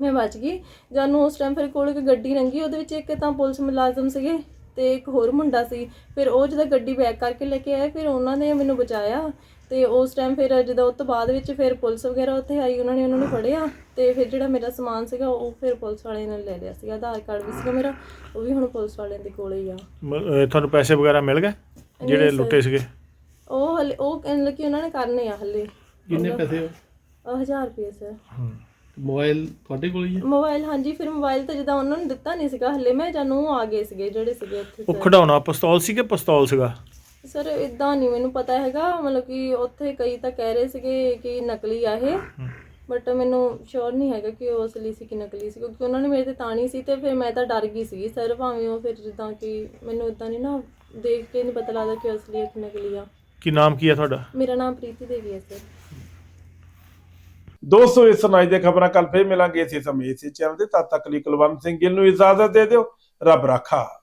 ਮੈਂ ਬਚ ਗਈ। ਜਾਨੂੰ ਉਸ ਟਾਈਮ ਫਿਰ ਕੋਲ ਇੱਕ ਗੱਡੀ ਲੰਘੀ, ਉਹਦੇ ਵਿੱਚ ਇੱਕ ਤਾਂ ਪੁਲਿਸ ਮੁਲਾਜ਼ਮ ਸੀਗੇ। ਤੇ ਇੱਕ ਹੋਰ ਮੁੰਡਾ ਸੀ ਫਿਰ ਉਹ ਜਦੋਂ ਗੱਡੀ ਬੈਕ ਕਰਕੇ ਲੈ ਕੇ ਆਏ ਫਿਰ ਉਹਨਾਂ ਨੇ ਮੈਨੂੰ ਬਚਾਇਆ ਤੇ ਉਸ ਟਾਈਮ ਫਿਰ ਜਦੋਂ ਉਸ ਤੋਂ ਬਾਅਦ ਵਿੱਚ ਫਿਰ ਪੁਲਿਸ ਵਗੈਰਾ ਉੱਥੇ ਆਈ ਉਹਨਾਂ ਨੇ ਉਹਨਾਂ ਨੂੰ ਫੜਿਆ ਤੇ ਫਿਰ ਜਿਹੜਾ ਮੇਰਾ ਸਮਾਨ ਸੀਗਾ ਉਹ ਫਿਰ ਪੁਲਿਸ ਵਾਲਿਆਂ ਨੇ ਲੈ ਲਿਆ ਸੀਗਾ ਆਧਾਰ ਕਾਰਡ ਵੀ ਸੀਗਾ ਮੇਰਾ ਉਹ ਵੀ ਹੁਣ ਪੁਲਿਸ ਵਾਲਿਆਂ ਦੇ ਕੋਲੇ ਹੀ ਆ। ਤੁਹਾਨੂੰ ਪੈਸੇ ਵਗੈਰਾ ਮਿਲ ਗਏ? ਜਿਹੜੇ। ਲੁੱਟੇ ਸੀਗੇ? ਉਹ ਹਲੇ ਉਹ ਕਹਿਣ ਲੱਗੀ ਉਹਨਾਂ ਨੇ ਕਰਨੇ ਆ ਹਲੇ। ਕਿੰਨੇ ਪੈਸੇ? 1000 ਰੁਪਏ ਸਰ ਮੋਬਾਈਲ ਤੁਹਾਡੇ ਕੋਲ ਹੀ ਮੋਬਾਈਲ ਹਾਂਜੀ ਫਿਰ ਮੋਬਾਈਲ ਤਾਂ ਜਦੋਂ ਉਹਨਾਂ ਨੂੰ ਦਿੱਤਾ ਨਹੀਂ ਸੀਗਾ ਹਲੇ ਮੈਂ ਜਾਂ ਨੂੰ ਆ ਗਏ ਸੀਗੇ ਜਿਹੜੇ ਸੀਗੇ ਉੱਥੇ ਉਹ sir। ਪਿਸਤੌਲ ਸੀ ਕਿ ਪਿਸਤੌਲ ਸੀਗਾ? ਸਰ ਇਦਾਂ ਨਹੀਂ ਮੈਨੂੰ ਪਤਾ ਹੈਗਾ ਮਤਲਬ ਕਿ ਉੱਥੇ ਕਈ ਤਾਂ ਕਹਿ ਰਹੇ ਸੀਗੇ ਕਿ ਨਕਲੀ ਆ ਇਹ ਬਟ ਮੈਨੂੰ ਸ਼ੋਰ ਨਹੀਂ ਹੈਗਾ ਕਿ ਉਹ ਅਸਲੀ ਸੀ ਕਿ ਨਕਲੀ ਸੀ ਕਿਉਂਕਿ ਉਹਨਾਂ ਨੇ ਮੇਰੇ ਤੇ ਤਾਣੀ ਸੀ ਤੇ ਫਿਰ ਮੈਂ ਤਾਂ ਡਰ ਗਈ ਸੀਗੀ ਸਰ ਭਾਵੇਂ ਉਹ ਫਿਰ ਜਿੱਦਾਂ ਕਿ ਮੈਨੂੰ ਇਦਾਂ ਨਹੀਂ ਨਾ ਦੇਖ ਕੇ ਨਹੀਂ ਪਤਾ ਲੱਗਦਾ ਕਿ ਅਸਲੀ ਹੈ ਕਿ ਨਕਲੀ ਆ। ਕੀ ਨਾਮ ਕੀ ਹੈ ਤੁਹਾਡਾ? ਮੇਰਾ ਨਾਮ ਪ੍ਰੀਤੀ ਦੇਵੀ ਹੈ ਸਰ ਦੋਸਤੋ ਇਸ ਸਨਾਜ ਦੇ ਖਬਰਾਂ ਕੱਲ ਫੇਰ ਮਿਲਾਂਗੇ ਇਸੇ ਸਮੇਂ ਇਸੇ ਚੈਨਲ ਤੇ। ਤਦ ਤੱਕ ਲਈ ਕੁਲਵੰਤ ਸਿੰਘ ਗਿੱਲ ਨੂੰ ਇਜਾਜ਼ਤ ਦੇ ਦਿਓ। ਰੱਬ ਰਾਖਾ।